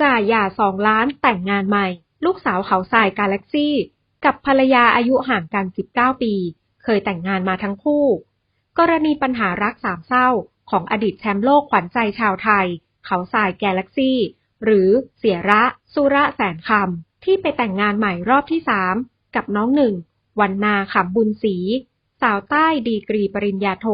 จ่าหย่าสองล้านแต่งงานใหม่ ลูกสาวเขาทรายกาแล็กซี่ กับภรรยาอายุห่างกัน 19 ปี เคยแต่งงานมาทั้งคู่ กรณีปัญหารักสามเศร้าของอดีตแชมป์โลกขวัญใจชาวไทย เขาทรายกาแล็กซี่ หรือเสียระ สุระแสนคำที่ไปแต่งงานใหม่รอบที่สามกับน้องหนึ่งวันนาขำบุญศรีสาวใต้ดีกรีปริญญาโท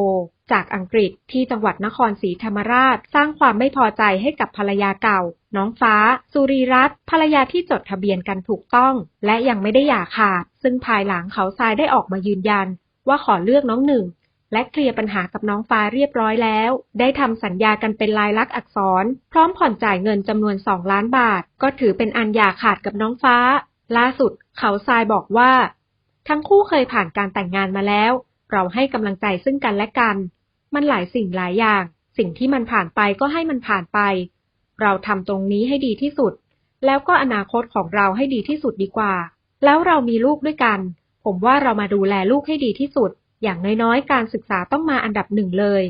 จากอังกฤษที่จังหวัดนครศรีธรรมราช สร้างความไม่พอใจให้กับภรรยาเก่า น้องฟ้า สุรีรัตน์ภรรยาที่จดทะเบียนกันถูกต้อง และยังไม่ได้หย่าขาด ซึ่งภายหลังเขาทรายได้ออกมายืนยัน ว่าขอเลือกน้องหนึ่ง และเคลียร์ปัญหากับน้องฟ้าเรียบร้อยแล้ว ได้ทำสัญญากันเป็นลายลักษณ์อักษร พร้อมผ่อนจ่ายเงินจำนวน 2 ล้านบาท ก็ถือเป็นอันหย่าขาดกับน้องฟ้า ล่าสุด เขาทรายบอกว่า ทั้งคู่เคยผ่านการแต่งงานมาแล้ว เราให้กำลังใจซึ่งกันและกัน มันหลายสิ่งหลายอย่าง สิ่งที่มันผ่านไปก็ให้มันผ่านไป เราทำตรงนี้ให้ดีที่สุด แล้วก็อนาคตของเราให้ดีที่สุดดีกว่า แล้วเรามีลูกด้วยกัน ผมว่าเรามาดูแลลูกให้ดีที่สุด อย่างน้อยๆ การศึกษาต้องมาอันดับหนึ่งเลย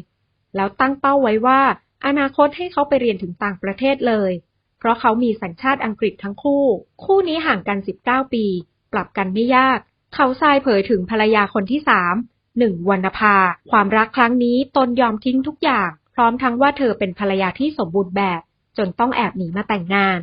แล้วตั้งเป้าไว้ว่า อนาคตให้เขาไปเรียนถึงต่างประเทศเลย เพราะเขามีสัญชาติอังกฤษทั้งคู่ คู่นี้ห่างกัน 19 ปี ปรับกันไม่ยาก เขาทรายเผยถึงภรรยาคนที่สาม หนึ่งวรรณภา ความรักครั้งนี้ตนยอมทิ้งทุกอย่าง พร้อมทั้งว่าเธอเป็นภรรยาที่สมบูรณ์แบบ จนต้องแอบหนีมาแต่งงาน